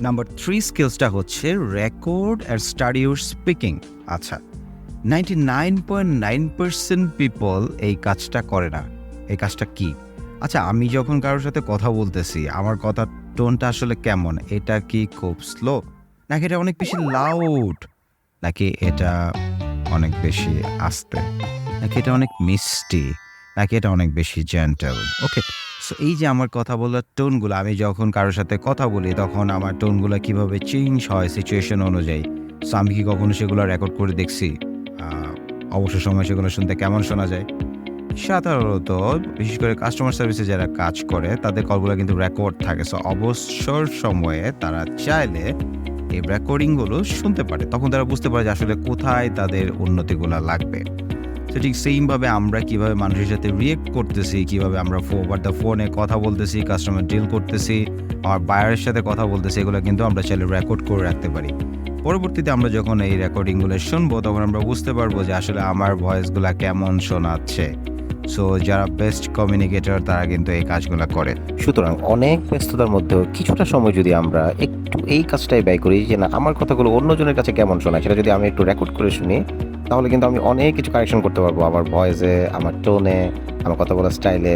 Number three স্কিলসটা হচ্ছে record আর স্টাডি ইউর স্পিকিং আচ্ছা ninety nine point nine percent people এই কাজটা করে না। এই কাজটা কি? আচ্ছা আমি যখন কারোর সাথে কথা বলতেছি, আমার কথার টোনটা আসলে কেমন? এটা কি খুব স্লো নাকি এটা অনেক বেশি লাউড নাকি এটা অনেক বেশি আস্তে? নাকি এটা অনেক মিষ্টি? নাকি এটা অনেক বেশি জেন্টেল ওকে সো এই যে আমার কথা বলার টোনগুলো, আমি যখন কারোর সাথে কথা বলি, তখন আমার টোনগুলো কীভাবে চেঞ্জ হয় সিচুয়েশন অনুযায়ী? সো আমি কি কখনো সেগুলো রেকর্ড করে দেখছি? অবসর সময় সেগুলো শুনতে কেমন শোনা যায়? সাধারণত, বিশেষ করে কাস্টমার সার্ভিসে যারা কাজ করে, তাদের কলগুলো কিন্তু রেকর্ড থাকে। সো অবসর সময়ে তারা চাইলে এই রেকর্ডিংগুলো শুনতে পারে। তখন তারা বুঝতে পারে যে আসলে কোথায় তাদের উন্নতিগুলো লাগবে। তো ঠিক সেইমভাবে আমরা কীভাবে মানুষের সাথে রিয়েক্ট করতেছি, কীভাবে আমরা ওভার দ্য ফোনে কথা বলতেছি কাস্টমার ডিল করতেছি আর বায়ারের সাথে কথা বলতেছি, এগুলো কিন্তু আমরা চাইলে রেকর্ড করে রাখতে পারি। পরবর্তীতে আমরা যখন এই রেকর্ডিংগুলো শুনব, তখন আমরা বুঝতে পারব যে আসলে আমার ভয়েসগুলো কেমন শোনাচ্ছে। সো যারা বেস্ট কমিউনিকেটর তারা কিন্তু এই কাজগুলো করে। সুতরাং অনেক ব্যস্ততার মধ্যেও কিছুটা সময় যদি আমরা একটু এই কাজটাই ব্যয় করি যে না, আমার কথাগুলো অন্যজনের কাছে কেমন শোনায়, সেটা যদি আমি একটু রেকর্ড করে শুনি তাহলে কিন্তু আমি অনেক কিছু কারেকশন করতে পারব। আমার ভয়েসে, আমার টোনে আমার কথা বলার স্টাইলে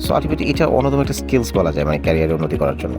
সো আলটিমেটলি এটা অন্যতম একটা স্কিলস বলা যায় মানে ক্যারিয়ারে উন্নতি করার জন্য।